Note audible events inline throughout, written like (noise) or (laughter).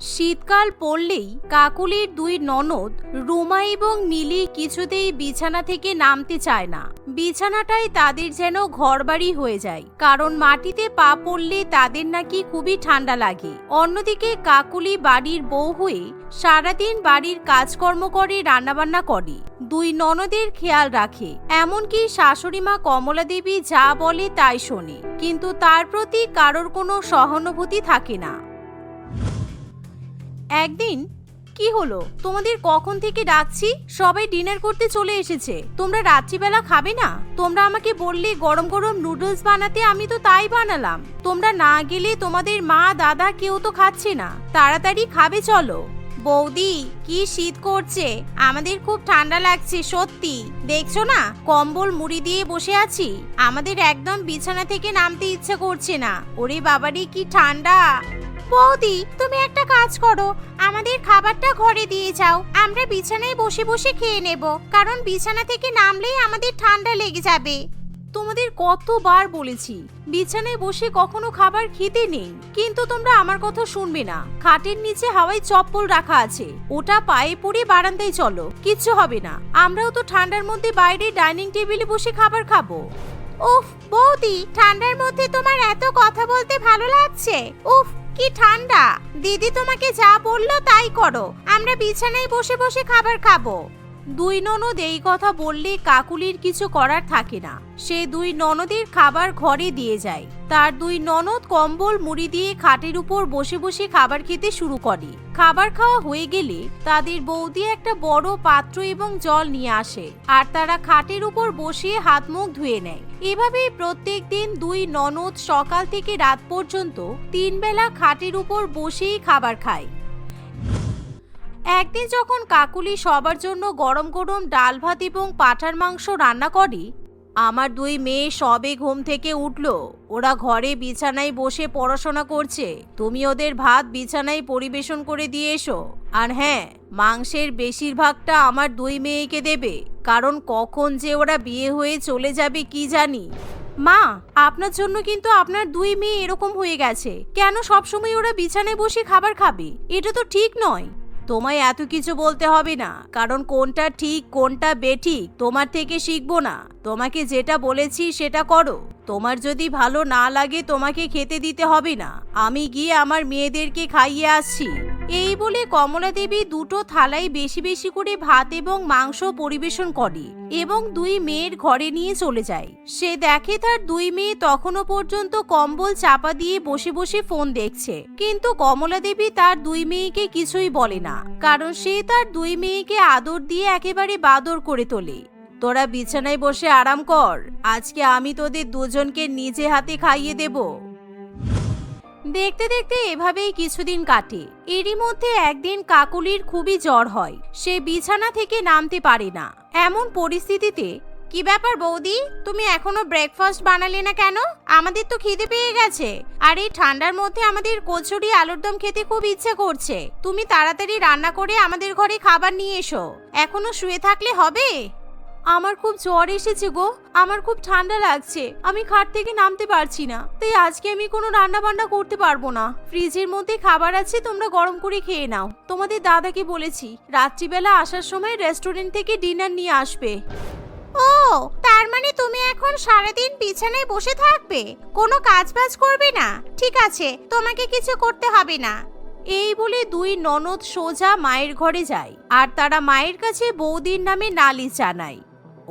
শীতকাল পড়লেই কাকুলির দুই ননদ, রুমা এবং মিলি কিছুতেই বিছানা থেকে নামতে চায় না। বিছানাটাই তাদের যেন ঘরবাড়ি হয়ে যায়, কারণ মাটিতে পা পড়লে তাদের নাকি খুবই ঠান্ডা লাগে। অন্যদিকে কাকুলি বাড়ির বউ হয়ে সারাদিন বাড়ির কাজকর্ম করে, রান্নাবান্না করে। দুই ননদের খেয়াল রাখে, এমনকি শাশুড়ি মা কমলা দেবী যা বলে তাই শোনে, কিন্তু তার প্রতি কারোর কোনো সহানুভূতি থাকে না। একদিন, কি হলো? তোমাদের কখন থেকে ডাকছি? সবাই ডিনার করতে চলে এসেছে। তোমরা রাত্রিবেলা খাবে না? তোমরা আমাকে বললে গরম গরম নুডলস বানাতে আমি তো তাই বানালাম। তোমরা না গেলে তোমাদের মা, দাদা কেউ তো খাচ্ছে না। তাড়াতাড়ি খাবে চলো। বৌদি, কি শীত করছে? আমাদের খুব ঠান্ডা লাগছে, সত্যি। দেখছ না? কম্বল মুড়ি দিয়ে বসে আছি। আমাদের একদম বিছানা থেকে নামতে ইচ্ছে করছে না। ওরে বাবারে, কি ঠান্ডা! বৌদি, তুমি একটা কাজ করো। আমাদের খাবারটা ঘরে দিয়ে যাও। আমরা বিছানায় বসে বসে খেয়ে নেব, কারণ বিছানা থেকে নামলেই আমাদের ঠান্ডা লেগে যাবে। তোমাদের কতবার বলেছি, বিছানায় বসে কখনো খাবার খেতে নেই। কিন্তু তোমরা আমার কথা শুনবে না। খাটের নিচে হাওয়ায় চপ্পল রাখা আছে। ওটা পায়ে পড়ে বারান্দায় চলো। কিচ্ছু হবে না। আমরাও তো ঠান্ডার মধ্যে বাইরে ডাইনিং টেবিলে বসে খাবার খাব। উফ, বৌদি, ঠান্ডার মধ্যে তোমার এত কথা বলতে ভালো লাগছে। উফ, কি ঠান্ডা। দিদি তোমাকে যা বলল তাই করো। আমরা বিছানায় বসে বসে খাবার খাব। দুই ননদ এই কথা বললে কাকুলির কিছু করার থাকে না। সে দুই ননদের খাবার ঘরে দিয়ে যায়। তার দুই ননদ কম্বল, মুড়ি দিয়ে খাটের উপর বসে বসে খাবার খেতে শুরু করে। খাবার খাওয়া হয়ে গেলে তাদের বৌদি একটা বড় পাত্র এবং জল নিয়ে আসে আর তারা খাটের উপর বসিয়ে হাত মুখ ধুয়ে নেয়। এভাবেই প্রত্যেক দিন দুই ননদ সকাল থেকে রাত পর্যন্ত তিন বেলা খাটের উপর বসেই খাবার খায়। একদিন যখন কাকুলি সবার জন্য গরম গরম ডাল ভাত এবং পাঠার মাংস রান্না করে, আমার দুই মেয়ে সবে ঘুম থেকে উঠল। ওরা ঘরে বিছানায় বসে পড়াশোনা করছে। তুমি ওদের ভাত বিছানায় পরিবেশন করে দিয়ে এসো। আর হ্যাঁ মাংসের বেশিরভাগটা আমার দুই মেয়েকে দেবে। কারণ কখন যে ওরা বিয়ে হয়ে চলে যাবে কি জানি। মা, আপনার জন্য কিন্তু আপনার দুই মেয়ে এরকম হয়ে গেছে। কেন সবসময় ওরা বিছানায় বসে খাবার খাবে? এটা তো ঠিক নয়। তোমায় এত কিছু বলতে হবে না। কারণ কোনটা ঠিক, কোনটা বেঠিক, তোমার থেকে শিখব না। তোমাকে যেটা বলেছি সেটা করো। তোমার যদি ভালো না লাগে, তোমাকে খেতে দিতে হবে না। আমি গিয়ে আমার মেয়েদেরকে খাইয়ে আসছি। এই বলে কমলা দেবী দুটো থালায় বেশি বেশি করে ভাত এবং মাংস পরিবেশন করে এবং দুই মেয়ের ঘরে নিয়ে চলে যায়। সে দেখে তার দুই মেয়ে তখনও পর্যন্ত কম্বল চাপা দিয়ে বসে বসে ফোন দেখছে। কিন্তু কমলা দেবী তার দুই মেয়েকে কিছুই বলে না, কারণ সে তার দুই মেয়েকে আদর দিয়ে একেবারে বাদর করে তোলে। তোরা বিছানায় বসে আরাম কর, আজকে আমি তোদের দুজনকে নিজে হাতে খাইয়ে দেব। দেখতে দেখতে এভাবেই কিছুদিন কাটে। এরই মধ্যে একদিন কাকুলির খুবই জ্বর হয়। সে বিছানা থেকে নামতে পারে না। এমন পরিস্থিতিতে, কি ব্যাপার বৌদি? তুমি এখনও ব্রেকফাস্ট বানালে না কেন? আমাদের তো খিদে পেয়ে গেছে। আর এই ঠান্ডার মধ্যে আমাদের কচুরি, আলুর দম খেতে খুব ইচ্ছে করছে। তুমি তাড়াতাড়ি রান্না করে আমাদের ঘরে খাবার নিয়ে এসো। এখনও শুয়ে থাকলে হবে? আমার খুব জ্বর এসেছে গো। আমার খুব ঠান্ডা লাগছে। আমি খাট থেকে নামতে পারছি না। তাই আজকে আমি কোনো রান্না বান্না করতে পারব না। ফ্রিজের মধ্যে খাবার আছে তোমরা গরম করে খেয়ে নাও। তোমাদের দাদাকে বলেছি রাত্রিবেলা আসার সময় রেস্টুরেন্ট থেকে ডিনার নিয়ে আসবে। ও তার মানে তুমি এখন সারাদিন বিছানায় বসে থাকবে? কোনো কাজ বাজ করবে না? ঠিক আছে তোমাকে কিছু করতে হবে না। এই বলে দুই ননদ সোজা মায়ের ঘরে যায়। আর তারা মায়ের কাছে বৌদির নামে নালিশ জানায়।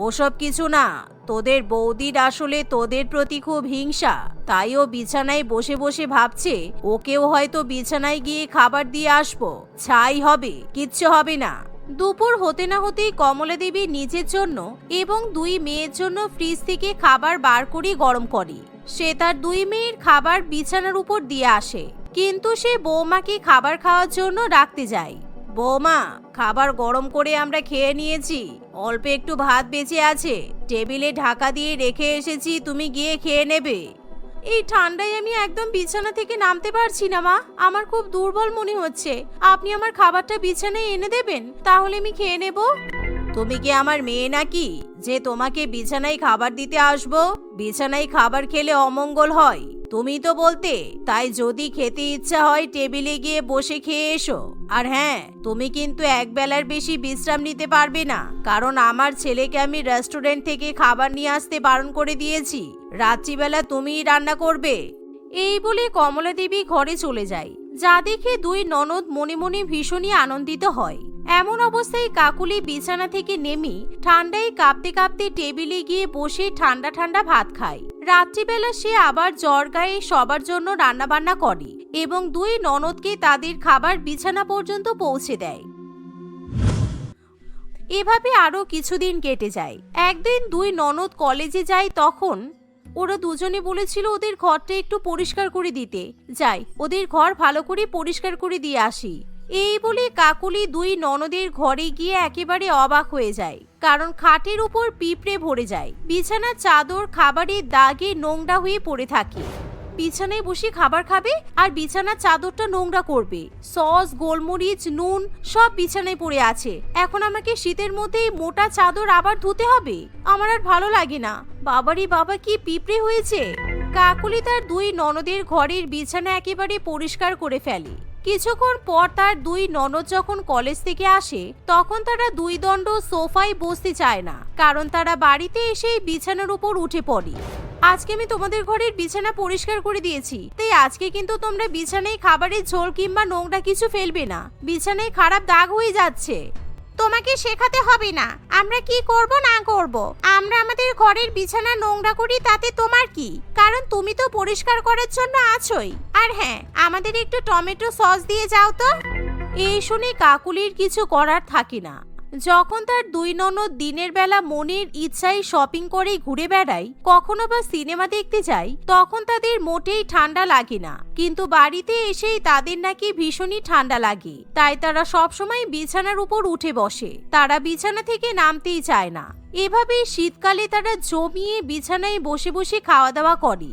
ওসব কিছু না। তোদের বৌদির আসলে তোদের প্রতি খুব হিংসা। তাই ও বিছানায় বসে বসে ভাবছে, ওকেও হয়তো বিছানায় গিয়ে খাবার দিয়ে আসব। ছাই হবে, কিচ্ছু হবে না। দুপুর হতে না হতেই কমলা দেবী নিজের জন্য এবং দুই মেয়ের জন্য ফ্রিজ থেকে খাবার বার করে গরম করে। সে তার দুই মেয়ের খাবার বিছানার উপর দিয়ে আসে, কিন্তু সে বৌমাকে খাবার খাওয়ার জন্য রাখতে যায়। বৌমা, খাবার গরম করে আমরা খেয়ে নিয়েছি। অল্প একটু ভাত বেঁচে আছে। টেবিলে ঢাকা দিয়ে রেখে এসেছি, তুমি গিয়ে খেয়ে নেবে। এই ঠান্ডায় আমি একদম বিছানা থেকে নামতে পারছি না, মা। আমার খুব দুর্বল মনে হচ্ছে। আপনি আমার খাবারটা বিছানায় এনে দেবেন, তাহলে আমি খেয়ে নেব। তুমি কি আমার মেয়ে নাকি, যে তোমাকে বিছানায় খাবার দিতে আসব? বিছানায় খাবার খেলে অমঙ্গল হয়। তুমি তো বলতে, তাই যদি খেতে ইচ্ছা হয় টেবিলে গিয়ে বসে খেয়ে এসো। আর হ্যাঁ তুমি কিন্তু এক বেলার বেশি বিশ্রাম নিতে পারবে না, কারণ আমার ছেলেকে আমি রেস্টুরেন্ট থেকে খাবার নিয়ে আসতে বারণ করে দিয়েছি। রাত্রিবেলা তুমিই রান্না করবে। এই বলে কমলা দেবী ঘরে চলে যায়। যা দেখে দুই ননদ মনে মনে ভীষণই আনন্দিত হয়। এমন অবস্থায় কাকুলি বিছানা থেকে নেমে ঠান্ডায় কাঁপতে কাঁপতে টেবিলে গিয়ে বসে ঠান্ডা ঠান্ডা ভাত খায়। রাত্রিবেলা সে আবার জ্বর গায়ে সবার জন্য রান্নাবান্না করে এবং দুই ননদকে তাদের খাবার বিছানা পর্যন্ত পৌঁছে দেয়। এভাবে আরও কিছুদিন কেটে যায়। একদিন দুই ননদ কলেজে যায় তখন ওরা দুজনে বলেছিল ওদের ঘরটা একটু পরিষ্কার করে দিতে। যাই, ওদের ঘর ভালো করে পরিষ্কার করে দিয়ে আসি। এই বলে কাকুলি দুই ননদের ঘরে গিয়ে একেবারে অবাক হয়ে যায়। কারণ খাটের উপর পিঁপড়ে ভরে যায়। বিছানার চাদর, খাবারের দাগে নোংরা হয়ে পড়ে থাকে। বিছানায় বসে খাবার খাবে আর বিছানার চাদরটা নোংরা করবে। সস, গোলমরিচ, নুন সব বিছানায় পড়ে আছে। এখন আমাকে শীতের মধ্যে মোটা চাদর আবার ধুতে হবে? আমার আর ভালো লাগে না। বাবারে বাবা, কি পিঁপড়ে হয়েছে? কাকুলি তার দুই ননদের ঘরের বিছানা একেবারে পরিষ্কার করে ফেলে। কিছুক্ষণ পর তার দুই ননদ যখন কলেজ থেকে আসে, তখন তারা দুই দণ্ড সোফায় বসতে চায় না, কারণ তারা বাড়িতে এসেই বিছানার উপর উঠে পড়ে। আজকে আমি তোমাদের ঘরের বিছানা পরিষ্কার করে দিয়েছি, তাই আজকে কিন্তু তোমরা বিছানায় খাবারের ঝোল কিংবা নোংরা কিছু ফেলবে না। বিছানায় খারাপ দাগ হয়ে যাচ্ছে। তোমাকে শেখাতে হবে না। আমরা কি করব না করব? আমরা আমাদের ঘরের বিছানা নোংরা করি, তাতে তোমার কি? কারণ তুমি তো পরিষ্কার করার জন্য আছোই। আর হ্যাঁ আমাদের একটু টমেটো সস দিয়ে যাও তো। এই শুনে কাকুলির কিছু করার থাকে না। যখন তার দুই ননদ দিনের বেলা মনের ইচ্ছায় শপিং করে ঘুরে বেড়ায়, কখনো বা সিনেমা দেখতে যায়, তখন তাদের মোটেই ঠান্ডা লাগে না। কিন্তু বাড়িতে এসেই তাদের নাকি ভীষণই ঠান্ডা লাগে। তাই তারা সবসময় বিছানার উপর উঠে বসে। তারা বিছানা থেকে নামতেই চায় না। এভাবেই শীতকালে তারা জমিয়ে বিছানায় বসে বসে খাওয়া দাওয়া করে।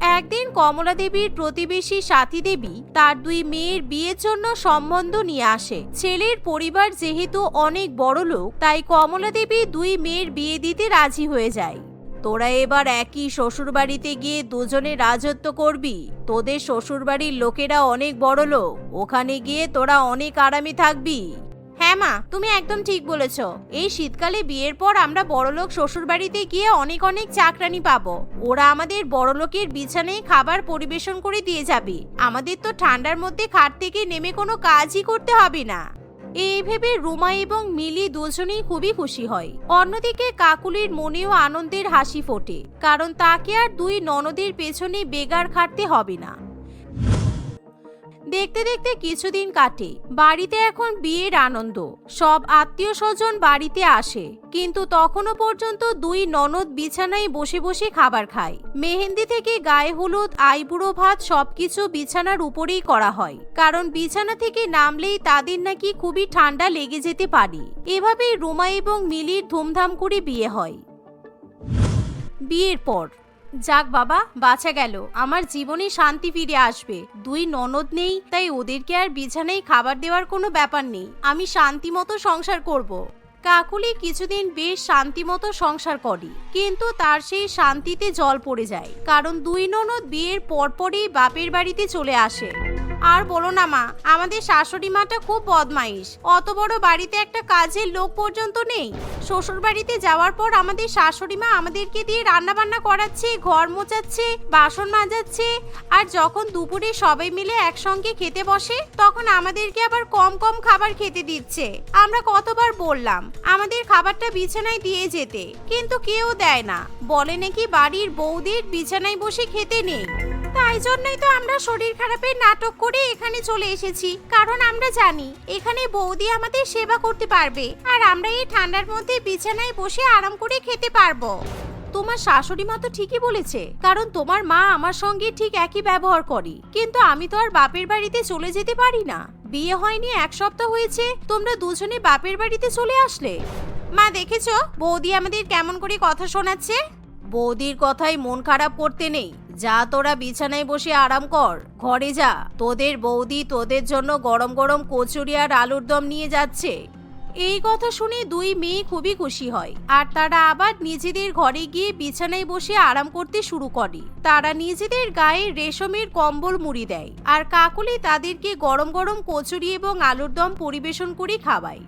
একদিন কমলা দেবীর প্রতিবেশী সাথী দেবী তার দুই মেয়ের বিয়ের জন্য সম্বন্ধ নিয়ে আসে। ছেলের পরিবার যেহেতু অনেক বড় লোক, তাই কমলা দেবী দুই মেয়ের বিয়ে দিতে রাজি হয়ে যায়। তোরা এবার একই শ্বশুরবাড়িতে গিয়ে দুজনে রাজত্ব করবি। তোদের শ্বশুরবাড়ির লোকেরা অনেক বড় লোক। ওখানে গিয়ে তোরা অনেক আরামে থাকবি। হ্যাঁ মা, তুমি একদম ঠিক বলেছ। এই শীতকালে বিয়ের পর আমরা বড়লোক শ্বশুরবাড়িতে গিয়ে অনেক অনেক চাকরানি পাবো। ওরা আমাদের বড়লোকের বিছানায় খাবার পরিবেশন করে দিয়ে যাবে। আমাদের তো ঠান্ডার মধ্যে খাট থেকে নেমে কোনো কাজই করতে হবে না। এই ভেবে রুমা এবং মিলি দুজনেই খুবই খুশি হয়। অন্যদিকে কাকুলির মনেও আনন্দের হাসি ফোটে, কারণ তাকে আর দুই ননদের পেছনে বেগার খাটতে হবে না। দেখতে দেখতে কিছুদিন কাটে। বাড়িতে এখন বিয়ের আনন্দ। সব আত্মীয় স্বজন বাড়িতে আসে। কিন্তু তখনও পর্যন্ত দুই ননদ বিছানায় বসে বসে খাবার খায়। মেহেন্দি থেকে গায়ে হলুদ, আইবুড়ো ভাত সবকিছু বিছানার উপরেই করা হয়। কারণ বিছানা থেকে নামলেই তাদের নাকি খুবই ঠান্ডা লেগে যেতে পারে। এভাবেই রুমা এবং মিলির ধুমধাম করে বিয়ে হয়। বিয়ের পর যাক বাবা, বাঁচা গেল। আমার জীবনে শান্তি ফিরে আসবে। দুই ননদ নেই, তাই ওদেরকে আর বিছানায় খাবার দেওয়ার কোনো ব্যাপার নেই। আমি শান্তি মতো সংসার করব। কাকুলি কিছুদিন বেশ শান্তিমতো সংসার করে। কিন্তু তার সেই শান্তিতে জল পড়ে যায়। কারণ দুই ননদ বিয়ের পরপরই বাপের বাড়িতে চলে আসে। আর বলো না মা, আমাদের শাশুড়ি মাটা খুব বদমাইশ। অত বড় বাড়িতে একটা কাজের লোক পর্যন্ত নেই। শ্বশুর বাড়িতে যাওয়ার পর আমাদের শাশুড়ি মা আমাদেরকে দিয়ে রান্না বান্না করাচ্ছে, ঘর মোচাচ্ছে বাসন মাজাচ্ছে, আর যখন দুপুরে সবাই মিলে একসঙ্গে খেতে বসে, তখন আমাদেরকে আবার কম কম খাবার খেতে দিচ্ছে। আমরা কতবার বললাম, আমাদের খাবারটা বিছানায় দিয়ে যেতে, কিন্তু কেউ দেয় না। বলে নাকি বাড়ির বৌদির বিছানায় বসে খেতে নেই। তাই জন্যই তো আমরা শরীর খারাপের নাটক করে এখানে চলে এসেছি। কারণ আমরা জানি, এখানে বৌদি আমাদের সেবা করতে পারবে। আর আমরা এই ঠান্ডার মধ্যে বিছানায় বসে আরাম করে খেতে পারব। তোমার শাশুড়ি মা তো ঠিকই বলেছে, কারণ তোমার মা আমার সঙ্গে ঠিক একই ব্যবহার করে। কিন্তু আমি তো আর বাপের বাড়িতে চলে যেতে পারি না। বিয়ে হয়নি, এক সপ্তাহ হয়েছে, তোমরা দুজনে বাপের বাড়িতে চলে আসলে। মা, দেখেছ? বৌদি আমাদের কেমন করে কথা শোনাচ্ছে? বৌদির কথাই মন খারাপ করতে নেই। যা তোরা বিছানায় বসে আরাম কর, ঘরে যা। তোদের বৌদি তোদের জন্য গরম গরম কচুরি আর আলুর দম নিয়ে যাচ্ছে। এই কথা শুনে দুই মেয়ে খুবই খুশি হয়। আর তারা আবার নিজেদের ঘরে গিয়ে বিছানায় বসে আরাম করতে শুরু করে। তারা নিজেদের গায়ে রেশমের কম্বল মুড়ি দেয়। আর কাকুলি তাদেরকে গরম গরম কচুরি এবং আলুর দম পরিবেশন করে খাওয়ায়।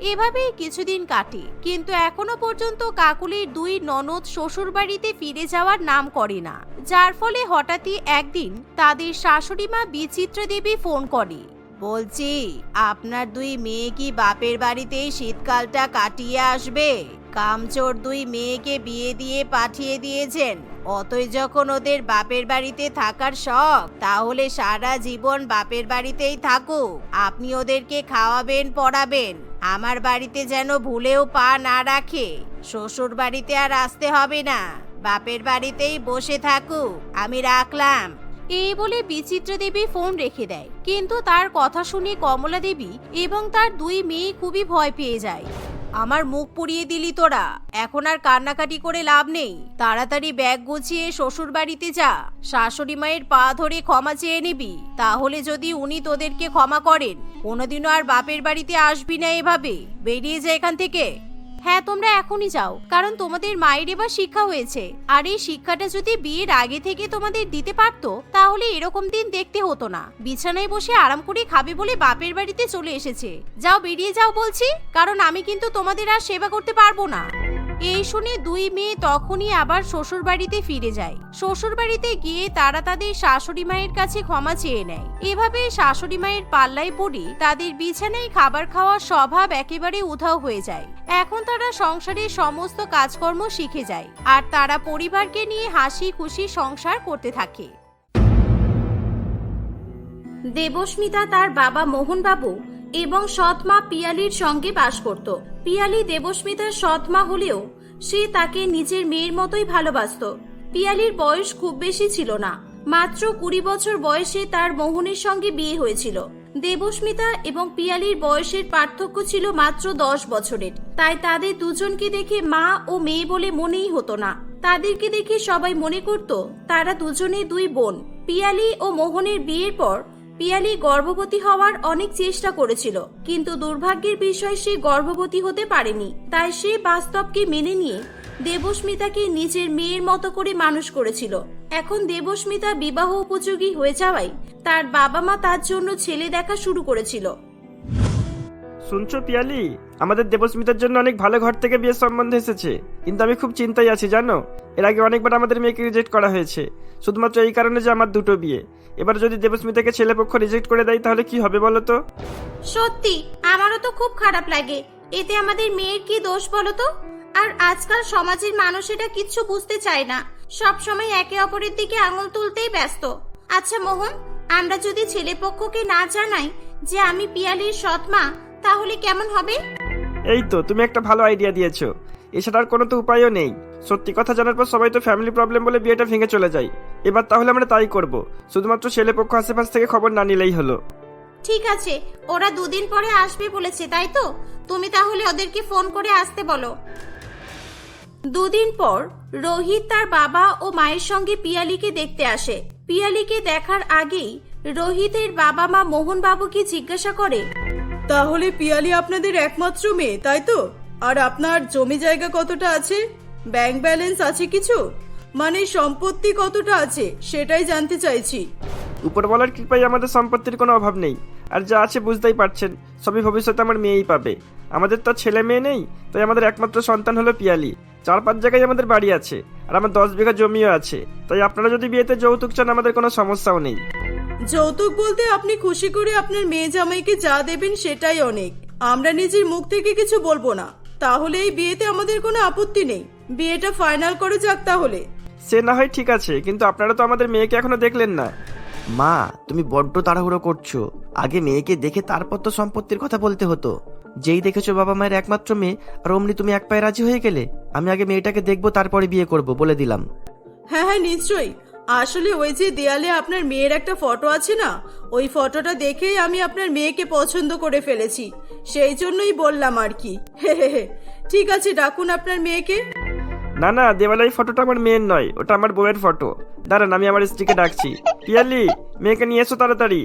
এভাবেই কিছুদিন কাটে, কিন্তু এখনও পর্যন্ত কাকুলির দুই ননদ শ্বশুর বাড়িতে ফিরে যাওয়ার নাম করে না। যার ফলে হঠাৎই একদিন তাদের শাশুড়ি মা বিচিত্রা দেবী ফোন করে। বলছি, আপনার দুই মেয়ে কি বাপের বাড়িতে শীতকালটা কাটিয়ে আসবে? কামচোর দুই মেয়েকে বিয়ে দিয়ে পাঠিয়ে দিয়েছেন। অতই যখন ওদের বাপের বাড়িতে থাকার শখ, তাহলে সারা জীবন বাপের বাড়িতেই থাকুক। আপনি ওদেরকে খাওয়াবেন, পড়াবেন। আমার বাড়িতে যেন ভুলেও পা না রাখে। শ্বশুর বাড়িতে আর আসতে হবে না। বাপের বাড়িতেই বসে থাকুক। আমি রাখলাম। এই বলে বিচিত্র দেবী ফোন রেখে দেয়। কিন্তু তার কথা শুনে কমলা দেবী এবং তার দুই মেয়ে খুবই ভয় পেয়ে যায়। আমার মুখ পুড়িয়ে দিলি তোরা, এখন আর কান্নাকাটি করে লাভ নেই। তাড়াতাড়ি ব্যাগ গুছিয়ে শ্বশুর বাড়িতে যা, শাশুড়ি মায়ের পা ধরে ক্ষমা চেয়ে নিবি। তাহলে যদি উনি তোদেরকে ক্ষমা করেন, কোনোদিনও আর বাপের বাড়িতে আসবি না এভাবে। বেরিয়ে যা এখান থেকে। হ্যাঁ তোমরা এখনই যাও, কারণ তোমাদের মায়ের এবার শিক্ষা হয়েছে। আর এই শিক্ষাটা যদি বিয়ের আগে থেকে তোমাদের দিতে পারতো, তাহলে এরকম দিন দেখতে হতো না। বিছানায় বসে আরাম করে খাবে বলে বাপের বাড়িতে চলে এসেছে। যাও, বেরিয়ে যাও বলছি, কারণ আমি কিন্তু তোমাদের আর সেবা করতে পারব না। এই শুনে দুই মেয়ে তখনই আবার শ্বশুর বাড়িতে ফিরে যায়। শ্বশুর বাড়িতে গিয়ে তারা তাদের শাশুড়ি মায়ের কাছে ক্ষমা চেয়ে নেয়। এভাবে শাশুড়ি মায়ের পাল্লায় পড়ে তাদের বিছানায় খাবার খাওয়ার স্বভাব একেবারে উধাও হয়ে যায়। এখন তারা সংসারের সমস্ত কাজকর্ম শিখে যায় আর তারা পরিবারকে নিয়ে হাসি খুশি সংসার করতে থাকে। দেবস্মিতা তার বাবা মোহনবাবু এবং সৎ মা পিয়ালির সঙ্গে বাস করত। পিয়ালি দেবস্মিতার সৎ মা হলেও সে তাকে নিজের মেয়ের মতোই ভালোবাসত। পিয়ালির বয়স খুব বেশি ছিল না। মাত্র কুড়ি বছর বয়সে তার মোহনের সঙ্গে বিয়ে হয়েছিল। দেবস্মিতা এবং পিয়ালির বয়সের পার্থক্য ছিল মাত্র দশ বছরের। তাই তাদের দুজনকে দেখে মা ও মেয়ে বলে মনেই হতো না। তাদেরকে দেখে সবাই মনে করত, তারা দুজনে দুই বোন। পিয়ালি ও মোহনের বিয়ের পর পিয়ালি গর্ভবতী হওয়ার অনেক চেষ্টা করেছিল, কিন্তু দুর্ভাগ্যের বিষয় সে গর্ভবতী হতে পারেনি। তাই সে বাস্তবকে মেনে নিয়ে দেবস্মিতাকে নিজের মেয়ের মতো করে মানুষ করেছিল। এখন দেবস্মিতা বিবাহ উপযোগী হয়ে যাওয়ায় তার বাবা মা তার জন্য ছেলে দেখা শুরু করেছিল। শুনছো পিয়ালি? আমাদের দেবস্মিতার জন্য অনেক ভালো ঘর থেকে বিয়ের সম্বন্ধ এসেছে। কিন্তু আমি খুব চিন্তায় আছি, জানো? এর আগে অনেকবার আমাদের মেয়েকে রিজেক্ট করা হয়েছে। শুধুমাত্র এই কারণে যে আমার দুটো বিয়ে। এবার যদি দেবস্মিতাকে ছেলেপক্ষ রিজেক্ট করে দেয় তাহলে কি হবে বলো তো? সত্যি আমারও তো খুব খারাপ লাগে। এতে আমাদের মেয়ের কি দোষ বলো তো? আর আজকাল সমাজের মানুষ এটা কিচ্ছু বুঝতে চায় না। সব সময় একে অপরের দিকে আঙুল তুলতেই ব্যস্ত। আচ্ছা মোহন আমরা যদি ছেলে পক্ষকে না জানাই যে আমি পিয়ালির সৎ মা তাহলে কেমন হবে? এই তো তুমি একটা ভালো আইডিয়া দিয়েছ। এছাড়া আর কোনো তো উপায়ও নেই। সত্যি কথা জানার পর সবাই তো ফ্যামিলি প্রবলেম বলে বিয়েটা ভেঙে চলে যায়। এবার তাহলে আমরা তাই করব। শুধুমাত্র ছেলেপক্ষ আশেপাশ থেকে খবর না নিলেই হলো। ঠিক আছে ওরা দুদিন পরে আসবে বলেছে তাই তো? তুমি তাহলে ওদেরকে ফোন করে আসতে বলো। দুদিন পর রোহিত তার বাবা ও মায়ের সঙ্গে পিয়ালিকে দেখতে আসে। পিয়ালিকে দেখার আগেই রোহিতের বাবা মা মোহন বাবুকে জিজ্ঞাসা করে তাহলে পিয়ালি আপনাদের একমাত্র মেয়ে তাই তো? আর আপনার জমি জায়গা কতটা আছে? ব্যাংক ব্যালেন্স আছে কিছু? মানে সম্পত্তি কতটা আছে সেটাই জানতে চাইছি। উপরওয়ালার কৃপায় আমাদের সম্পত্তির কোনো অভাব নেই। আর যা আছে বুঝতেই পারছেন সবই ভবিষ্যতে আমার মেয়েই পাবে। আমাদের তো ছেলে মেয়ে নেই তাই আমাদের একমাত্র সন্তান হলো পিয়ালি। চার পাঁচ জায়গায় আমাদের বাড়ি আছে আর আমার দশ বিঘা জমিও আছে। তাই আপনারা যদি বিয়েতে যৌতুক চান আমাদের কোনো সমস্যাও নেই। যৌতুক বলতে আপনি খুশি করে আপনার মেয়ে জামাইকে যা দেবেন সেটাই অনেক। আমরা নিজের মুখ থেকে কিছু বলব না। তাহলে এই বিয়েতে আমাদের কোনো আপত্তি নেই। বিয়েটা ফাইনাল করে যাক তাহলে। সে না হয় ঠিক আছে কিন্তু আপনারা তো আমাদের মেয়েকে এখনও দেখলেন না। মা তুমি বড্ড তাড়াহুড়ো করছ। আগে মেয়েকে দেখে তারপর তো সম্পত্তির কথা বলতে হতো। যেই দেখেছ বাবা মায়ের একমাত্র মেয়ে আর অমনি তুমি এক পায়ে রাজি হয়ে গেলে আমি আগে মেয়েটাকে দেখব তারপরে বিয়ে করব বলে দিলাম। হ্যাঁ হ্যাঁ নিশ্চয়ই। আসলে ওই যে দেয়ালে আপনার মেয়ের একটা ফটো আছে না ওই ফটোটা দেখেই আমি আপনার মেয়েকে পছন্দ করে ফেলেছি। সেই জন্যই বললাম আর কি। (laughs) হে হে হে। ঠিক আছে ডাকুন আপনার মেয়েকে। না না দেওয়ালাই ফটোটা আমার মেয়ের নয়, ওটা আমার বউয়ের ফটো। দাঁড়ান, আমি আমার স্ত্রীকে ডাকছি। পিয়ালি, মেয়েকে নিয়ে এসো তাড়াতাড়ি।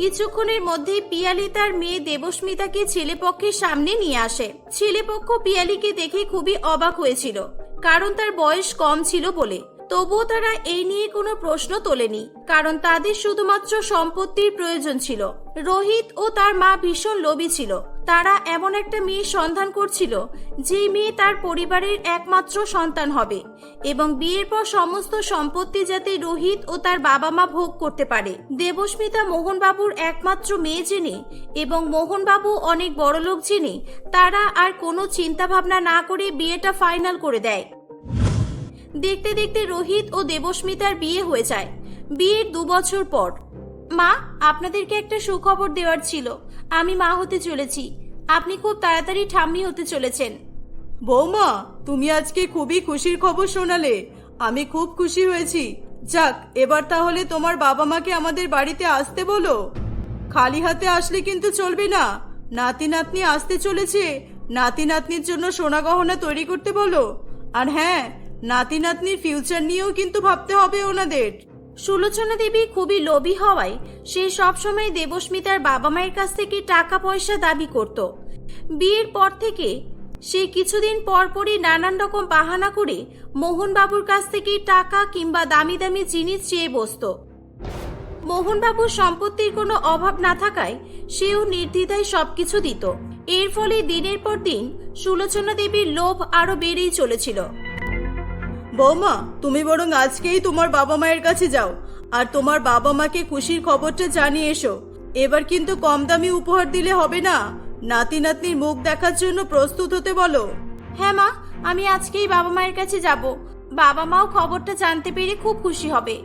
কিছুক্ষণের মধ্যেই পিয়ালি তার মেয়ে দেবস্মিতাকে ছেলেপক্ষের সামনে নিয়ে আসে। ছেলেপক্ষ পিয়ালিকে দেখে খুবই অবাক হয়েছিল, কারণ তার বয়স কম ছিল বলে। তবুও তারা এই নিয়ে কোনো প্রশ্ন তোলেনি, কারণ তাদের শুধুমাত্র সম্পত্তির প্রয়োজন ছিল। রোহিত ও তার মা ভীষণ লোভী ছিল। তারা এমন একটা মেয়ের সন্ধান করছিল যে মেয়ে তার পরিবারের একমাত্র সন্তান হবে এবং বিয়ের পর সমস্ত সম্পত্তি যাতে রোহিত ও তার বাবা মা ভোগ করতে পারে। দেবস্মিতা মোহনবাবুর একমাত্র মেয়ে জেনে এবং মোহনবাবু অনেক বড়লোক জেনে তারা আর কোনো চিন্তা ভাবনা না করে বিয়েটা ফাইনাল করে দেয়। দেখতে দেখতে রোহিত ও দেবস্মিতার বিয়ে হয়ে যায়। বিয়ের দু বছর পর। মা, আপনাদেরকে একটা সুখবর দেওয়ার ছিল। আমি মা হতে চলেছি। আপনি খুব তাড়াতাড়ি ঠাম্মি হতে চলেছেন। বৌমা, তুমি আজকে খুবই খুশির খবর শোনালে। আমি খুব খুশি হয়েছি। যাক, এবার তাহলে তোমার বাবা মাকে আমাদের বাড়িতে আসতে বলো। খালি হাতে আসলে কিন্তু চলবে না। নাতি নাতনি আসতে চলেছে। নাতি নাতনির জন্য সোনা গহনা তৈরি করতে বলো। আর হ্যাঁ নাতি নাতনির ফিউচার নিয়েও কিন্তু ভাবতে হবে ওনাদের। সুলোচনা দেবী খুবই লোভী হওয়ায় সে সবসময় দেবস্মিতার বাবা মায়ের কাছ থেকে টাকা পয়সা দাবি করত। বিয়ের পর থেকে সে কিছুদিন পর পরই নানান রকম বাহানা করে মোহনবাবুর কাছ থেকে টাকা কিংবা দামি দামি জিনিস চেয়ে বসতো। মোহনবাবুর সম্পত্তির কোনো অভাব না থাকায় সেও নির্দ্বিধায় সবকিছু দিত। এর ফলে দিনের পর দিন সুলোচনা দেবীর লোভ আরও বেড়েই চলেছিল। বৌমা, তুমি বরং আজকেই তোমার বাবা মায়ের কাছে যাও, আর তোমার বাবা মাকে খুশির খবরটা জানিয়ে এসো। এবার কিন্তু কম দামি উপহার দিলে হবে না। নাতি নাতনির মুখ দেখার জন্য প্রস্তুত হতে বলো। হ্যাঁ মা, আমি আজকেই বাবা মায়ের কাছে যাব। বাবা মাও খবরটা জানতে পেরে খুব খুশি হবে।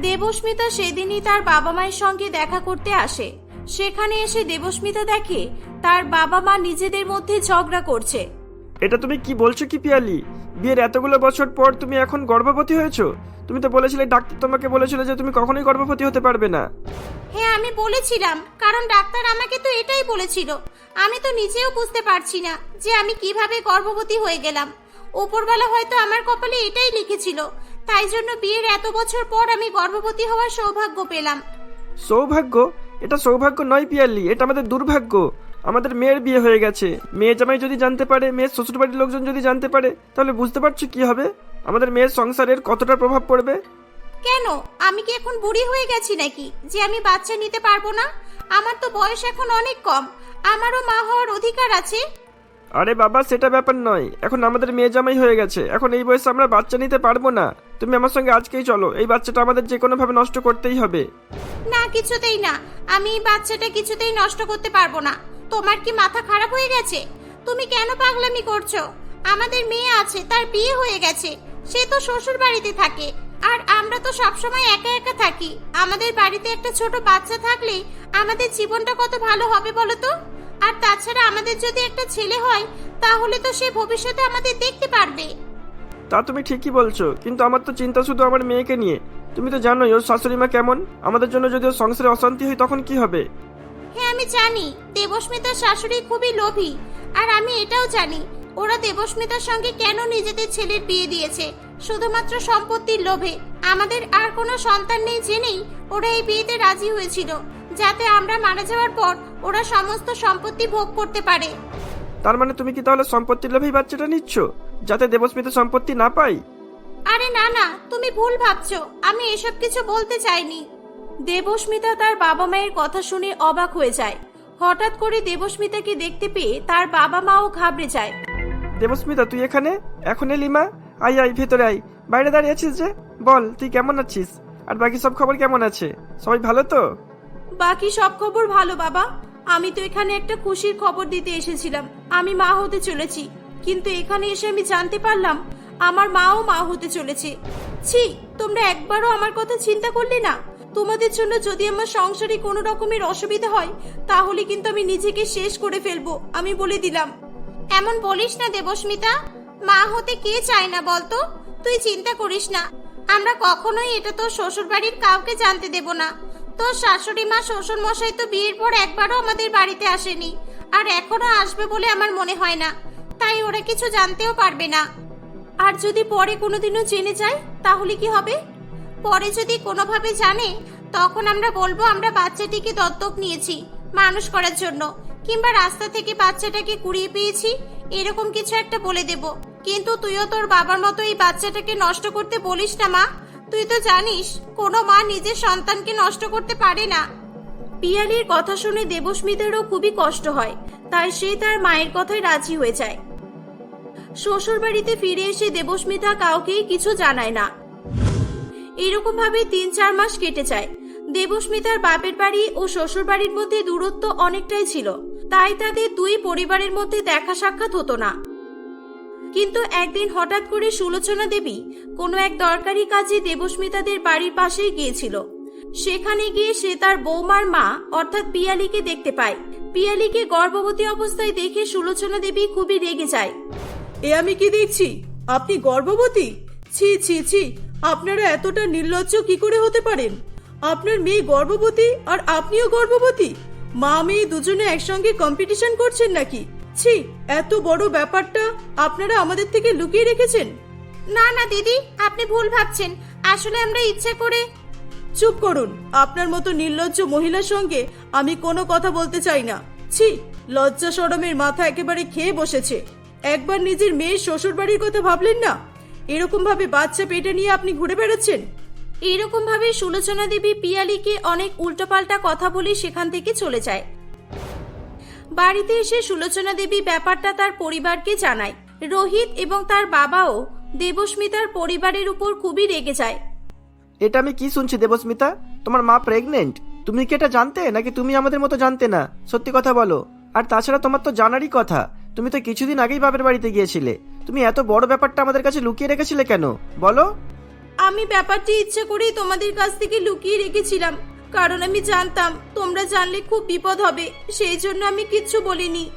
দেবস্মিতা সেদিনই তার বাবা মায়ের সঙ্গে দেখা করতে আসে। সেখানে এসে দেবস্মিতা দেখে তার বাবা মা নিজেদের মধ্যে ঝগড়া করছে। এটা তুমি কি বলছো কি পিয়ালি? বিয়ের এতগুলো বছর পর তুমি এখন গর্ভবতী হয়েছো? তুমি তো বলেছিলে ডাক্তার তোমাকে বলেছিল যে তুমি কখনোই গর্ভবতী হতে পারবে না। হ্যাঁ আমি বলেছিলাম কারণ ডাক্তার আমাকে তো এটাই বলেছিল। আমি তো নিজেও বুঝতে পারছি না যে আমি কীভাবে গর্ভবতী হয়ে গেলাম। ওপরবেলা হয়তো আমার কপালে এটাই লিখেছিল। তাই জন্য বিয়ের এত বছর পর আমি গর্ভবতী হওয়ার সৌভাগ্য পেলাম। সৌভাগ্য? এটা সৌভাগ্য নয় পিয়ালি এটা আমাদের দুর্ভাগ্য। আমাদের মেয়ের বিয়ে হয়ে গেছে। মেয়ে জামাই যদি জানতে পারে মেয়ের শ্বশুরবাড়ির লোকজন যদি জানতে পারে তাহলে বুঝতে পারছ কি হবে? আমাদের মেয়ের সংসারের কতটা প্রভাব পড়বে? কেন? আমি কি এখন বুড়ি হয়ে গেছি নাকি? যে আমি বাচ্চা নিতে পারব না? আমার তো বয়স এখন অনেক কম। আমারও মা হওয়ার অধিকার আছে। আরে বাবা সেটা ব্যাপার নয়। এখন আমাদের মেয়ে জামাই হয়ে গেছে। এখন এই বয়সে আমরা বাচ্চা নিতে পারব না। তুমি আমার সঙ্গে আজকেই চলো। এই বাচ্চাটা আমাদের যে কোনোভাবে নষ্ট করতেই হবে। না কিছুতেই না। আমি এই বাচ্চাটা কিছুতেই নষ্ট করতে পারব না। তোমার কি মাথা খারাপ হয়ে গেছে? তুমি কেন পাগলামি করছ? আমাদের মেয়ে আছে, তার বিয়ে হয়ে গেছে। সে তো শ্বশুর বাড়িতে থাকে। আর আমরা তো সবসময় একা একা থাকি। আমাদের বাড়িতে একটা ছোট বাচ্চা থাকলে আমাদের জীবনটা কত ভালো হবে বলো তো? আর তাছাড়া আমাদের যদি একটা ছেলে হয়, তাহলে তো সে ভবিষ্যতে আমাদের দেখতে পারবে। তা তুমি ঠিকই বলছো, কিন্তু আমার তো চিন্তা শুধু আমার মেয়েকে নিয়ে। তুমি তো জানোই, ওর শাশুড়ি মা কেমন? আমাদের জন্য যদি ওর সংসারে অশান্তি হয়, তখন কি হবে? হ্যাঁ আমি জানি। দেবস্মিতার শাশুড়ি খুবই লোভী। আর আমি এটাও জানি ওরা দেবস্মিতার সঙ্গে কেন নিজেদের ছেলের বিয়ে দিয়েছে? শুধুমাত্র সম্পত্তির লোভে। আমাদের আর কোনো সন্তান নেই জেনেই ওরা এই বিয়েতে রাজি হয়েছিল যাতে আমরা মারা যাওয়ার পর ওরা সমস্ত সম্পত্তি ভোগ করতে পারে। তার মানে তুমি কি তাহলে সম্পত্তির লোভেই বাচ্চাটা নিচ্ছ যাতে দেবস্মিতা সম্পত্তি না পাই আরে না না তুমি ভুল ভাবছ। আমি এসব কিছু বলতে চাইনি। দেবস্মিতা তার বাবা মায়ের কথা শুনে অবাক হয়ে যায়। হঠাৎ করে দেবস্মিতাকে দেখতে পেয়ে তার বাবা মাও ঘাবড়ে যায়। দেবস্মিতা তুই এখানে? এখন এলি মা? আই আই ভেতরে আই বাইরে দাঁড়িয়ে আছিস যে? বল তুই কেমন আছিস? আর বাকি সব খবর কেমন আছে? সবাই ভালো তো? বাকি সব খবর ভালো বাবা। আমি তো এখানে একটা খুশির খবর দিতে এসেছিলাম। আমি মা হতে চলেছি। কিন্তু এখানে এসে আমি জানতে পারলাম আমার মাও মা হতে চলেছে। ছি তোমরা একবারও আমার কথা চিন্তা করলে না? তোমাদের জন্য যদি আমার সংসারে কোনো রকমের অসুবিধা হয়, তাহলে কিন্তু আমি নিজেকে শেষ করে ফেলব, আমি বলে দিলাম। এমন বলিস না দেবস্মিতা। মা হতে কে চায় না বলতো? তুই চিন্তা করিস না। আমরা কখনোই এটা তোর শ্বশুর বাড়ির কাউকে জানতে দেব না। তোর শাশুড়ি মা শ্বশুর মশাই তো বিয়ের পর একবারও আমাদের বাড়িতে আসেনি, আর এখনও আসবে বলে আমার মনে হয় না। তাই ওরা কিছু জানতেও পারবে না। আর যদি পরে কোনোদিনও জেনে যায়, তাহলে কি হবে? পরে যদি কোনোভাবে জানে, তখন আমরা বলব আমরা বাচ্চাটিকে দত্তক নিয়েছি মানুষ করার জন্য। কিংবা রাস্তা থেকে বাচ্চাটাকে কুড়িয়ে পেয়েছি, এরকম কিছু একটা বলে দেব। কিন্তু তুইও তোর বাবার মতো এই বাচ্চাটাকে নষ্ট করতে বলিস না, মা। তুই তো জানিস, কোনো মা নিজের সন্তানকে নষ্ট করতে পারে না। পিয়ালির কথা শুনে দেবস্মিতারও খুবই কষ্ট হয়। তাই সে তার মায়ের কথায় রাজি হয়ে যায়। শ্বশুর বাড়িতে ফিরে এসে দেবস্মিতা কাউকেই কিছু জানায় না। এরকম ভাবে তিন চার মাস কেটে যায়। দেবস্মিতার বাপের বাড়ি ও শ্বশুর বাড়ির মধ্যে দূরত্ব অনেকটাই ছিল। তাই তাদের দুই পরিবারের মধ্যে দেখা সাক্ষাৎ হতো না। কিন্তু একদিন হঠাৎ করে সুলোচনা দেবী কোনো এক দরকারি কাজে দেবস্মিতাদের বাড়ির পাশেই গিয়েছিল। সেখানে গিয়ে সে তার বৌমার মা, অর্থাৎ পিয়ালিকে দেখতে পায়। পিয়ালিকে গর্ভবতী অবস্থায় দেখে সুলোচনা দেবী খুবই রেগে যায়। এ আমি কি দেখছি? আপনি গর্ভবতী? ছি ছি ছি। আপনারা এতটা নির্লজ্জ কি করে হতে পারেন? আপনার মেয়ে গর্ভবতী আর আপনিও গর্ভবতী? মা মেয়ে দুজনে একসঙ্গে কম্পিটিশন করছেন নাকি? ছি এত বড় ব্যাপারটা আপনারা আমাদের থেকে লুকিয়ে রেখেছেন? না না দিদি আপনি ভুল ভাবছেন। আসলে আমরা ইচ্ছে করে চুপ করুন। আপনার মতো নির্লজ্জ মহিলার সঙ্গে আমি কোনো কথা বলতে চাই না। ছি লজ্জা সরমের মাথা একেবারে খেয়ে বসেছে। একবার নিজের মেয়ের শ্বশুর বাড়ির কথা ভাবলেন না? এরকম ভাবে বাচ্চা পেটে নিয়ে আপনি ঘুরে বেড়াচ্ছেন? এরকম ভাবে সুলোচনা দেবী পিয়ালিকে অনেক উল্টোপাল্টা কথা বলে সেখান থেকে চলে যায়। বাড়িতে এসে সুলোচনা দেবী ব্যাপারটা তার পরিবারকে জানায়। রোহিত এবং তার বাবাও দেবস্মিতার পরিবারের উপর খুবই রেগে যায়। এটা আমি কি শুনছি দেবস্মিতা? তোমার মা প্রেগনেন্ট তুমি কি এটা জানতে? নাকি তুমি আমাদের মতো জানতে না? সত্যি কথা বলো। আর তাছাড়া তোমার তো জানারই কথা। তুমি তো কিছুদিন আগেই বাপের বাড়িতে গিয়েছিলে। তুমি এত বড় ব্যাপারটা আমাদের কাছে লুকিয়ে রেখেছিলে কেন? বলো। আমি ব্যাপারটি ইচ্ছে করেই তোমাদের কাছ থেকে লুকিয়ে রেখেছিলাম। কারণ আমি জানতাম তোমরা জানলে খুব বিপদ হবে। সেই জন্য আমি কিচ্ছু বলিনি।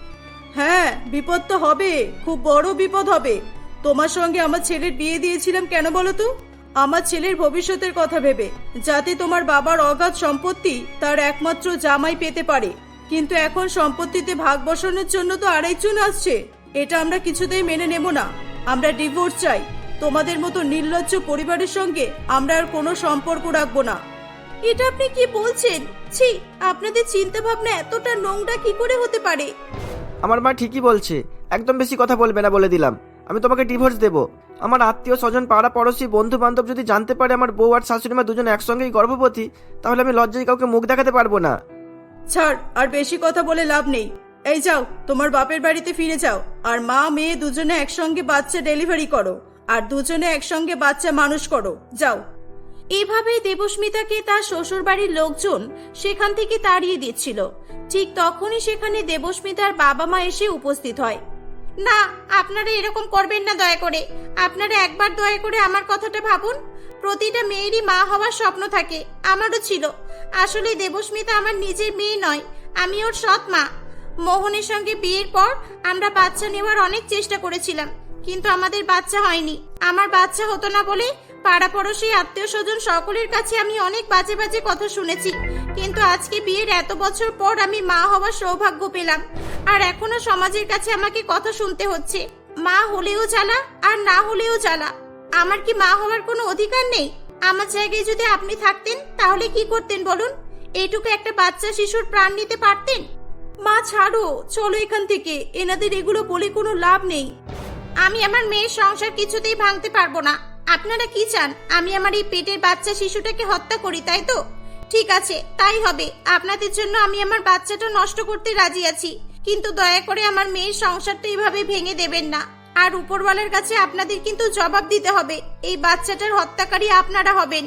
হ্যাঁ বিপদ তো হবে। খুব বড় বিপদ হবে। তোমার সঙ্গে আমার ছেলের বিয়ে দিয়েছিলাম কেন বলো তো? আমার ছেলের ভবিষ্যতের কথা ভেবে। যাতে তোমার বাবার অগাধ সম্পত্তি তার একমাত্র জামাই পেতে পারে। কিন্তু এখন সম্পত্তিতে ভাগ বসানোর জন্য তো আরেকজন আসছে। এটা আমরা কিছুতেই মেনে নেব না। আমরা ডিভোর্স চাই। তোমাদের মতো নির্লজ্জ পরিবারের সঙ্গে আমরা আর কোনো সম্পর্ক রাখব না। এটা আপনি কি বলছেন? ছি, আপনাদের চিন্তা ভাবনা এতটা নোংরা কি করে হতে পারে? আমার মা ঠিকই বলছে। একদম বেশি কথা বলবে না বলে দিলাম। আমি তোমাকে ডিভোর্স দেব। আমার আত্মীয় স্বজন পাড়া পড়োশি বন্ধু বান্ধব যদি জানতে পারে আমার বউ আর শাশুড়ি মা দুজন একসঙ্গেই গর্ভবতী, তাহলে আমি লজ্জায় কাউকে মুখ দেখাতে পারব না। ছাড়, আর বেশি কথা বলে লাভ নেই। এই যাও, তোমার বাপের বাড়িতে ফিরে যাও। আর মা, মেয়ে দুজনে একসঙ্গে বাচ্চা ডেলিভারি করো। আর দুজনে একসঙ্গে বাচ্চা মানুষ করো। যাও। এভাবেই দেবস্মিতাকে তার শ্বশুর বাড়ির লোকজন সেখান থেকে তাড়িয়ে দিচ্ছিল। ঠিক তখনই সেখানে দেবস্মিতার বাবা মা এসে উপস্থিত হয়। না, আপনারা এরকম করবেন না দয়া করে। আপনারা একবার দয়া করে আমার কথাটা ভাবুন। প্রতিটা মেয়েরই মা হওয়ার স্বপ্ন থাকে, আমারও ছিল। আসলে দেবস্মিতা আমার নিজের মেয়ে নয়, আমি ওর সৎ মা। মোহনের সঙ্গে বিয়ের পর আমরা বাচ্চা নেওয়ার অনেক চেষ্টা করেছিলাম, কিন্তু আমাদের বাচ্চা হয়নি। আমার বাচ্চা হতো না বলে পাড়া পড়োশি আত্মীয় স্বজন সকলের কাছে আমি অনেক বাজে বাজে কথা শুনেছি। কিন্তু আজকে বিয়ের এত বছর পর আমি মা হওয়ার সৌভাগ্য পেলাম। আর এখনও সমাজের কাছে আমাকে কথা শুনতে হচ্ছে। মা হলেও জ্বালা আর না হলেও জ্বালা। আমার কি মা হওয়ার কোনো অধিকার নেই? আমার জায়গায় যদি আপনি থাকতেন, তাহলে কি করতেন বলুন? এইটুকু একটা বাচ্চা শিশুর প্রাণ নিতে পারতেন? মা, ছাড়ো, চলো এখান থেকে। এনাদের এগুলো বলে কোনো লাভ নেই। আমি আমার মেয়ের সংসার কিছুতেই ভাঙতে পারব না। আপনারা কি চান? আমি আমার এই পেটের বাচ্চা শিশুটাকে হত্যা করি, তাই তো? ঠিক আছে, তাই হবে। আপনাদের জন্য আমি আমার বাচ্চাটা নষ্ট করতে রাজি আছি। কিন্তু দয়া করে আমার মেয়ের সংসারটা এইভাবে ভেঙে দেবেন না। আর উপরওয়ালার কাছে আপনাদের কিন্তু জবাব দিতে হবে। এই বাচ্চাটার হত্যাকারী আপনারা হবেন।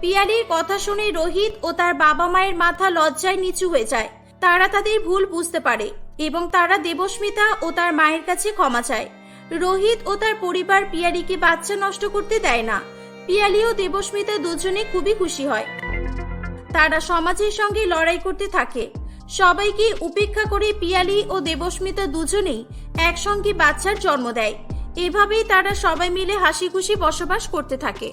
পিয়ালির কথা শুনে রোহিত ও তার বাবা মায়ের মাথা লজ্জায় নিচু হয়ে যায়। তারা তাদের ভুল বুঝতে পারে এবং তারা দেবস্মিতা ও তার মায়ের কাছে ক্ষমা চায়। রোহিত ও তার পরিবার পিয়ালিকে বাচ্চা নষ্ট করতে দেয় না। পিয়ালি ও দেবস্মিতা দুজনে খুবই খুশি হয়। তারা সমাজের সঙ্গে লড়াই করতে থাকে। সবাইকে উপেক্ষা করে পিয়ালি ও দেবস্মিতা দুজনেই একসঙ্গে বাচ্চার জন্ম দেয়। এভাবেই তারা সবাই মিলে হাসি খুশি বসবাস করতে থাকে।